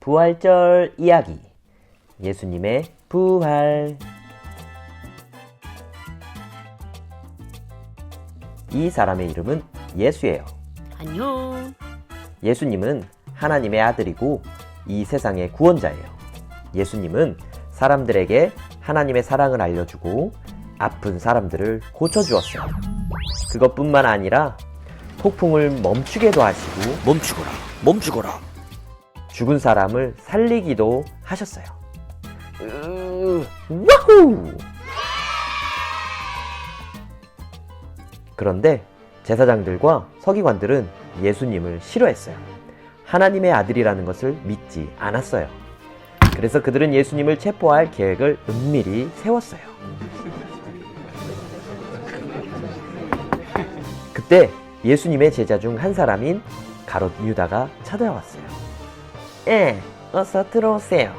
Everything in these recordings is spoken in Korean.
부활절 이야기. 예수님의 부활. 이 사람의 이름은 예수예요. 안녕. 예수님은 하나님의 아들이고 이 세상의 구원자예요. 예수님은 사람들에게 하나님의 사랑을 알려주고 아픈 사람들을 고쳐주었어요. 그것뿐만 아니라 폭풍을 멈추게도 하시고 멈추거라, 멈추거라. 죽은 사람을 살리기도 하셨어요. 으, 와후! 그런데 제사장들과 서기관들은 예수님을 싫어했어요. 하나님의 아들이라는 것을 믿지 않았어요. 그래서 그들은 예수님을 체포할 계획을 은밀히 세웠어요. 그때 예수님의 제자 중 한 사람인 가롯 유다가 찾아왔어요. 예, 어서 들어오세요.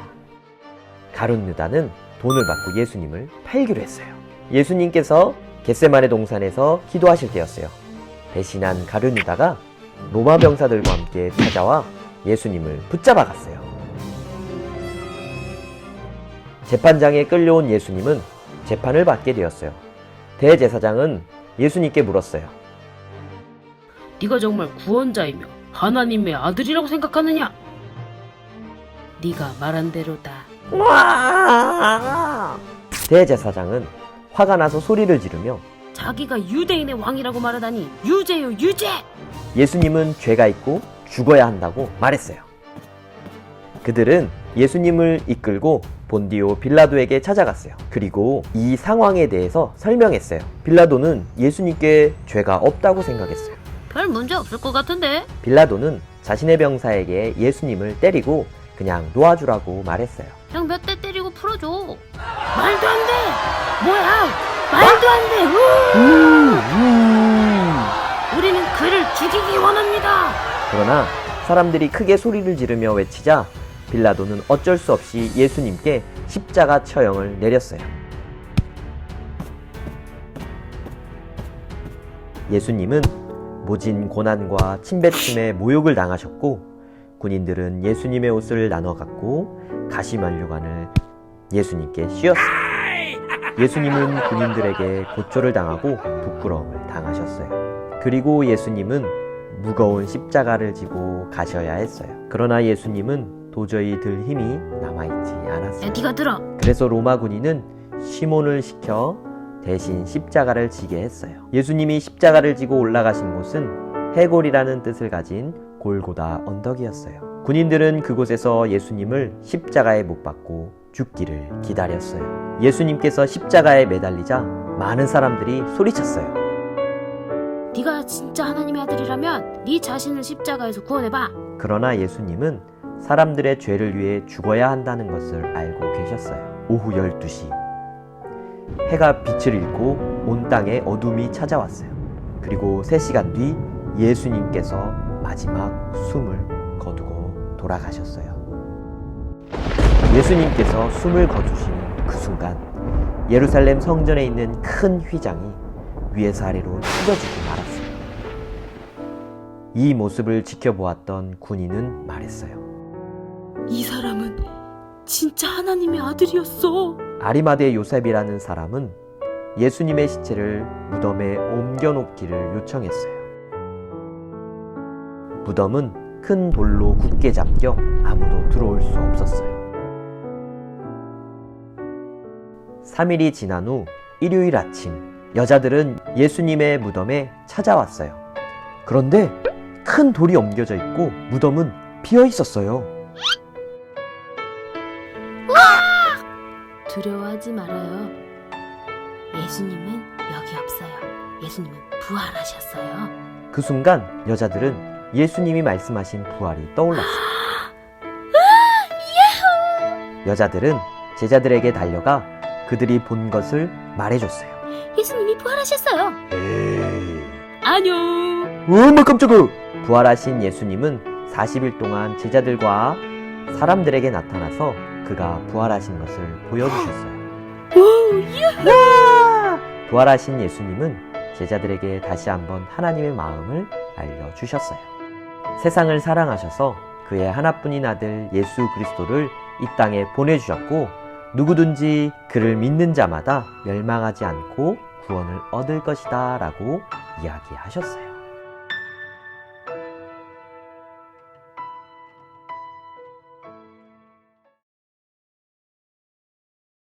가룟 유다는 돈을 받고 예수님을 팔기로 했어요. 예수님께서 겟세마네 동산에서 기도하실 때였어요. 대신한 가룟 유다가 로마 병사들과 함께 찾아와 예수님을 붙잡아 갔어요. 재판장에 끌려온 예수님은 재판을 받게 되었어요. 대제사장은 예수님께 물었어요. 네가 정말 구원자이며 하나님의 아들이라고 생각하느냐? 네가 말한 대로다. 대제사장은 화가 나서 소리를 지르며 자기가 유대인의 왕이라고 말하다니 유죄요 유죄! 예수님은 죄가 있고 죽어야 한다고 말했어요. 그들은 예수님을 이끌고 본디오 빌라도에게 찾아갔어요. 그리고 이 상황에 대해서 설명했어요. 빌라도는 예수님께 죄가 없다고 생각했어요. 별 문제 없을 것 같은데? 빌라도는 자신의 병사에게 예수님을 때리고 그냥 놓아주라고 말했어요. 그냥 몇대 때리고 풀어줘. 말도 안 돼! 뭐야! 말도 안 돼! 우! 우리는 그를 죽이기 원합니다! 그러나 사람들이 크게 소리를 지르며 외치자 빌라도는 어쩔 수 없이 예수님께 십자가 처형을 내렸어요. 예수님은 모진 고난과 침뱉음에 모욕을 당하셨고 군인들은 예수님의 옷을 나눠 갖고 가시만류관을 예수님께 씌웠어요. 예수님은 군인들에게 고초를 당하고 부끄러움을 당하셨어요. 그리고 예수님은 무거운 십자가를 지고 가셔야 했어요. 그러나 예수님은 도저히 들 힘이 남아있지 않았어요. 야, 네가 들어! 그래서 로마 군인은 시몬을 시켜 대신 십자가를 지게 했어요. 예수님이 십자가를 지고 올라가신 곳은 해골이라는 뜻을 가진 골고다 언덕이었어요. 군인들은 그곳에서 예수님을 십자가에 못 박고 죽기를 기다렸어요. 예수님께서 십자가에 매달리자 많은 사람들이 소리쳤어요. 네가 진짜 하나님의 아들이라면 네 자신을 십자가에서 구원해봐. 그러나 예수님은 사람들의 죄를 위해 죽어야 한다는 것을 알고 계셨어요. 오후 12시. 해가 빛을 잃고 온 땅에 어둠이 찾아왔어요. 그리고 3시간 뒤 예수님께서 마지막 숨을 거두고 돌아가셨어요. 예수님께서 숨을 거두시는 그 순간 예루살렘 성전에 있는 큰 휘장이 위에서 아래로 찢어지고 말았어요. 이 모습을 지켜보았던 군인은 말했어요. 이 사람은 진짜 하나님의 아들이었어. 아리마대 요셉이라는 사람은 예수님의 시체를 무덤에 옮겨놓기를 요청했어요. 무덤은 큰 돌로 굳게 잠겨 아무도 들어올 수 없었어요. 3일이 지난 후 일요일 아침, 여자들은 예수님의 무덤에 찾아왔어요. 그런데 큰 돌이 옮겨져 있고 무덤은 비어 있었어요. 두려워하지 말아요. 예수님은 여기 없어요. 예수님은 부활하셨어요. 그 순간 여자들은 예수님이 말씀하신 부활이 떠올랐어요. 여자들은 제자들에게 달려가 그들이 본 것을 말해줬어요. 예수님이 부활하셨어요. 에이. 안녕. 어머 깜짝아! 부활하신 예수님은 40일 동안 제자들과 사람들에게 나타나서 그가 부활하신 것을 보여주셨어요. 부활하신 예수님은 제자들에게 다시 한번 하나님의 마음을 알려주셨어요. 세상을 사랑하셔서 그의 하나뿐인 아들 예수 그리스도를 이 땅에 보내주셨고 누구든지 그를 믿는 자마다 멸망하지 않고 구원을 얻을 것이다 라고 이야기하셨어요.